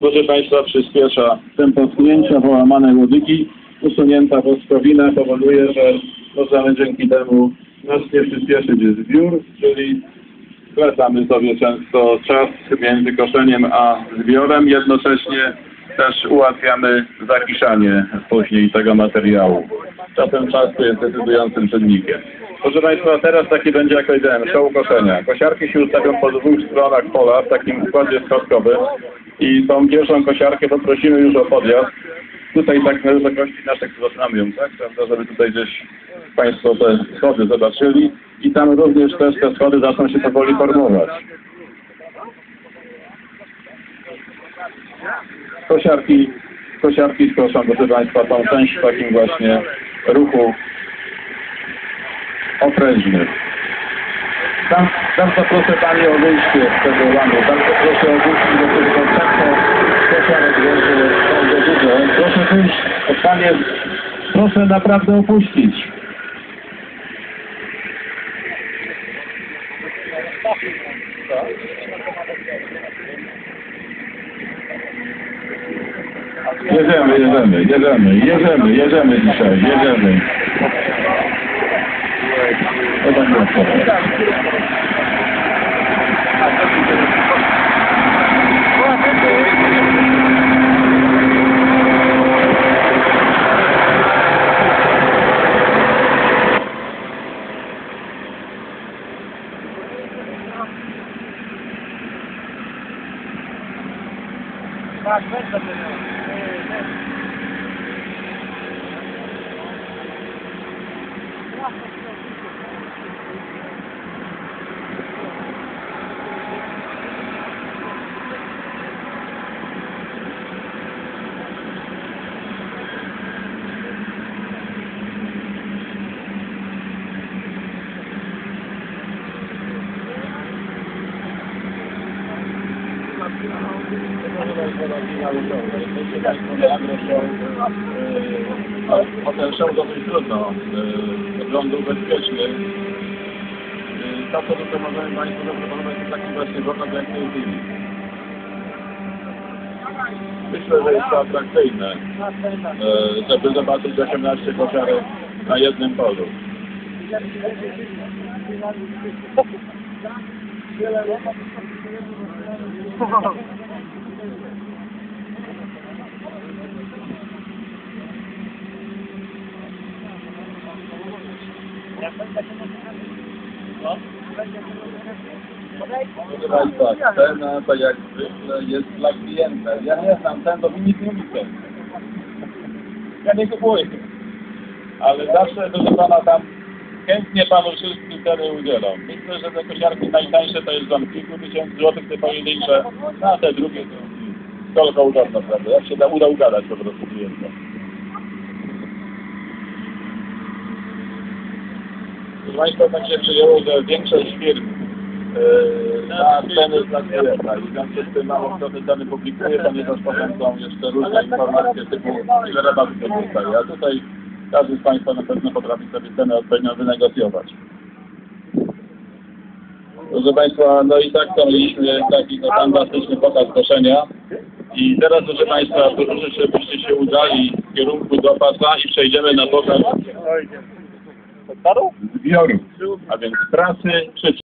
Proszę Państwa, przyspiesza tempo schnięcia połamanej łodygi. Usunięta woskowina powoduje, że możemy dzięki temu znacznie przyspieszyć zbiór, czyli składamy sobie często czas między koszeniem a zbiorem. Jednocześnie też ułatwiamy zakiszanie później tego materiału. Czasem czas jest decydującym czynnikiem. Proszę Państwa, teraz taki będzie, jak powiedziałem, show koszenia. Kosiarki się ustawią po dwóch stronach pola w takim układzie schodkowym i tą pierwszą kosiarkę poprosimy już o podjazd. Tutaj tak na wysokości naszych zaczynamy tak? Prawda, żeby tutaj gdzieś Państwo te schody zobaczyli i tam również też te schody zaczną się powoli formować. Kosiarki, kosiarki proszę Państwa, tą część w takim właśnie ruchu oprężnym. Bardzo proszę Pani o wyjście z tego łanu. Bardzo proszę o wyjście do Proszę naprawdę opuścić. Jedziemy, jedziemy, jedziemy, jedziemy, jedziemy dzisiaj, jedziemy. God's wisdom in there. Amen. Tak, będę Hotel show dosyć trudno. Wyglądu bezpieczny. To, co tutaj możemy Państwu zaproponować, to taki właśnie lokal jak w tej chwili. Myślę, że jest to atrakcyjne, e, żeby zobaczyć 18 kosiarek na jednym polu. Państwa, cena tak jak zwykle jest dla klienta. Ja nie znam mi nic nie mówię. Ja nie kupuję. Ale zawsze, proszę Pana, tam chętnie Panu wszystkim ceny udzielą. Myślę, że te kosiarki najtańsze to jest tam kilku tysięcy złotych, te pojedyncze, a te drugie to tylko udobno, prawda? Jak się da, uda ugadać po prostu klienta. Proszę Państwa, tak się przyjęło, że większość firm yy, na ceny dla klienta i w związku z tym mało kto te dane publikuje, ponieważ potem są jeszcze różne informacje typu ile rabatów dostaje. A tutaj każdy z Państwa na pewno potrafi sobie cenę odpowiednio wynegocjować. Proszę Państwa, no i tak mieliśmy taki no, fantastyczny pokaz koszenia. I teraz, proszę Państwa, proszę, żebyście się udali w kierunku do pasa i przejdziemy na pokaz. Zbioru, a więc pracy przy